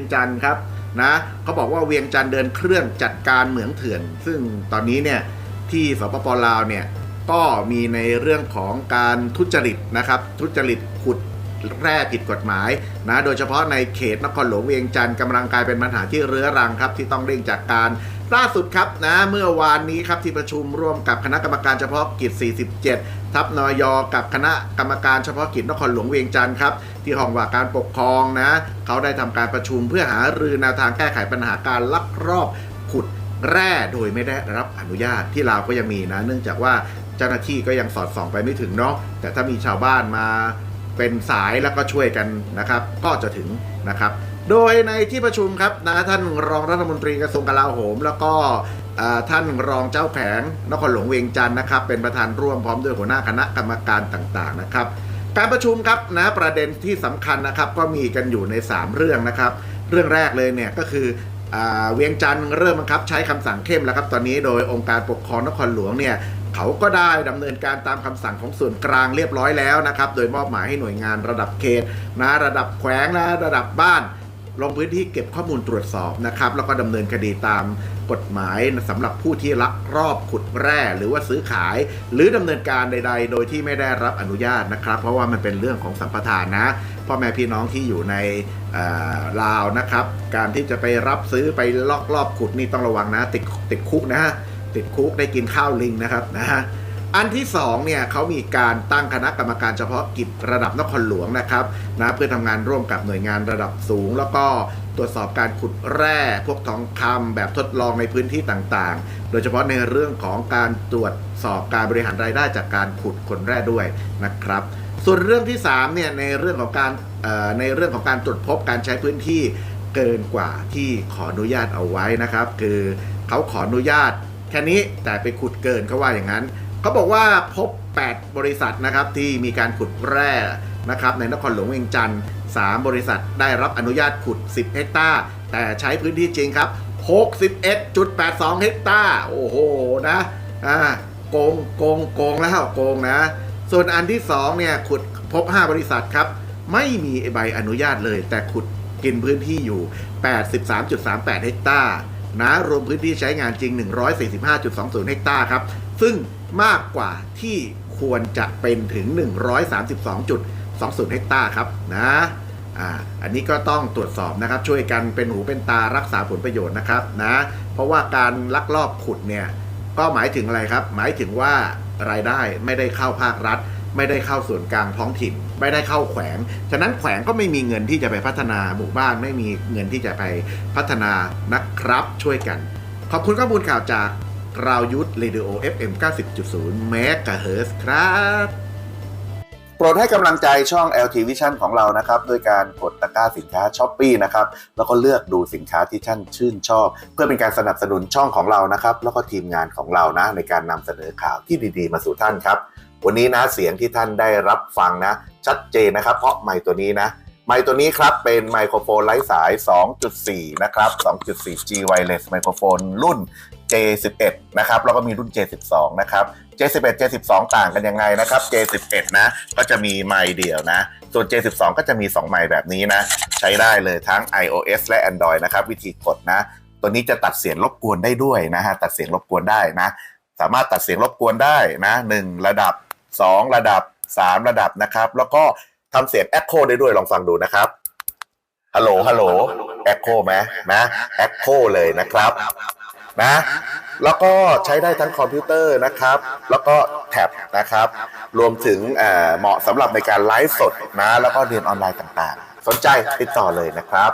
งจันทร์ครับนะเขาบอกว่าเวียงจันทร์เดินเครื่องจัดการเหมืองเถื่อน ซึ่งตอนนี้เนี่ยที่สปปลาวเนี่ยก็มีในเรื่องของการทุจริตนะครับทุจริตขุดแร่ผิดกฎหมายนะโดยเฉพาะในเขตนครหลวงเวียงจันทร์กำลังกลายเป็นปัญหาที่เรื้อรังครับที่ต้องเร่งจากการ ล่าสุดครับนะเมื่อวานนี้ครับที่ประชุมร่วมกับคณะกรรมการเฉพาะกิจ 47 ทับนยกับคณะกรรมการเฉพาะกิจนครหลวงเวียงจันทร์ครับที่ห้องว่าการปกครองนะเขาได้ทำการประชุมเพื่อหารือแนวทางแก้ไขปัญหาการลักลอบขุดแร่โดยไม่ได้รับอนุญาตที่ลาวก็ยังมีนะ เนื่องจากว่าเจ้าหน้าที่ก็ยังสอดส่องไปไม่ถึงเนาะแต่ถ้ามีชาวบ้านมา เป็นสายแล้วก็ช่วยกันนะครับ ก็จะถึงนะครับ โดยในที่ประชุมครับนะท่านรองรัฐมนตรีกระทรวงกลาโหม แล้วก็ท่านรองเจ้าแผงนครหลวงเวียงจันทร์นะครับ เป็นประธานร่วมพร้อมด้วยหัวหน้าคณะกรรมการต่างๆนะครับ การประชุมครับนะประเด็นที่สำคัญนะครับ ก็มีกันอยู่ใน 3 เรื่องนะครับ เรื่องแรกเลยเนี่ยก็คือเวียงจันทร์เริ่มบังคับใช้คำสั่งเข้มแล้วครับตอนนี้โดยองค์การปกครองนครหลวงเนี่ย เขาก็ได้ดำเนินการตามคำสั่งของส่วนกลางเรียบร้อยแล้วนะครับ โดยมอบหมายให้หน่วยงานระดับเขตนะระดับแขวงนะระดับบ้านลงพื้นที่เก็บข้อมูลตรวจสอบนะครับ แล้วก็ดำเนินคดีตามกฎหมายสำหรับผู้ที่ลักลอบขุดแร่หรือว่าซื้อขาย หรือดำเนินการใด ๆ โดยที่ไม่ได้รับอนุญาตนะครับ เพราะว่ามันเป็นเรื่องของสัมปทานนะพ่อแม่พี่น้องที่อยู่ในลาวนะครับ การที่จะไปรับซื้อไปลอกลอบขุดนี่ต้องระวังนะติดติดคุกนะฮะ ติดคุกได้กินข้าวลิงนะครับนะฮะอันที่สองเนี่ยเขามีการตั้งคณะกรรมการเฉพาะกิจระดับนครหลวงนะครับนะเพื่อทำงานร่วมกับหน่วยงานระดับสูง แล้วก็ตรวจสอบการขุดแร่พวกทองคำแบบทดลองในพื้นที่ต่างๆ โดยเฉพาะในเรื่องของการตรวจสอบการบริหารรายได้จากการขุดขนแร่ด้วยนะครับ ส่วนเรื่องที่3เนี่ยในเรื่องของการในเรื่องของการตรวจพบการใช้พื้นที่เกินกว่าที่ขออนุญาตเอาไว้นะครับ คือเขาขออนุญาต แค่นี้แต่ไปขุดเกินเขาว่าอย่างนั้นเขาบอกว่าพบ 8 บริษัทนะครับที่มีการขุดแร่นะครับในนครหลวงเวียงจันทร์3บริษัทได้รับอนุญาตขุด 10 เฮกตาร์ แต่ใช้พื้นที่จริงครับ 61.82 เฮกตาร์ โอ้โหนะอ่าโกงโกงโกงแล้วโกงนะ ส่วนอันที่ 2 เนี่ย ขุดพบ 5 บริษัทครับ ไม่มีใบอนุญาตเลย แต่ขุดกินพื้นที่อยู่ 83.38 เฮกตาร์ นะรวมพื้นที่ใช้งานจริง 145.20 เฮกตาร์ครับ ซึ่งมากกว่าที่ควรจะเป็นถึง 132.20 เฮกตาร์ครับนะอันนี้ก็ต้องตรวจสอบนะครับ ช่วยกันเป็นหูเป็นตารักษาผลประโยชน์นะครับนะเพราะว่าการลักลอบขุดเนี่ยก็หมายถึงอะไรครับ หมายถึงว่ารายได้ไม่ได้เข้าภาครัฐ ไม่ได้เข้าส่วนกลางท้องถิ่น ไม่ได้เข้าแขวง ฉะนั้นแขวงก็ไม่มีเงินที่จะไปพัฒนาหมู่บ้านไม่มีเงินที่จะไปพัฒนานะครับช่วยกัน ขอบคุณข้อมูลข่าวจากราวยุทธเรดิโอ FM 90.0เมกะเฮิร์ครับ โปรดให้กำลังใจช่อง LT Vision ของเรานะครับด้วยการกดตะกร้าสินค้าช้อปปีนะครับ แล้วก็เลือกดูสินค้าที่ท่านชื่นชอบ เพื่อเป็นการสนับสนุนช่องของเรานะครับ แล้วก็ทีมงานของเรานะในการนำเสนอข่าวที่ดีๆ มาสู่ท่านครับ วันนี้นะเสียงที่ท่านได้รับฟังนะ ชัดเจนนะครับ เพราะไมค์ตัวนี้นะ ไมค์ตัวนี้ครับเป็นไมโครโฟนไร้สาย 2.4 นะครับ 2.4 G wireless ไมโครโฟนรุ่น J11 นะครับแล้วก็มีรุ่น J12 นะครับ J11 J12 ต่างกันยังไงนะครับ J11 นะก็จะมีไมค์เดียวนะ ส่วน J12 ก็จะมี 2 ไมค์แบบนี้นะ ใช้ได้เลยทั้ง iOS และ Android นะครับ วิธีกดนะ ตัวนี้จะตัดเสียงรบกวนได้ด้วยนะฮะตัดเสียงรบกวนได้นะ สามารถตัดเสียงรบกวนได้นะ 1 ระดับ 2 ระดับ 3 ระดับนะครับ แล้วก็ทำเสียง Echo ได้ด้วยลองฟังดูนะครับฮัลโหลฮัลโหล Echo ไหมนะ Echo เลยนะครับนะแล้วก็ใช้ได้ทั้งคอมพิวเตอร์นะครับ แล้วก็แท็บนะครับ รวมถึงเออเหมาะสำหรับในการไลฟ์สดนะ แล้วก็เรียนออนไลน์ต่างๆ สนใจติดต่อเลยนะครับ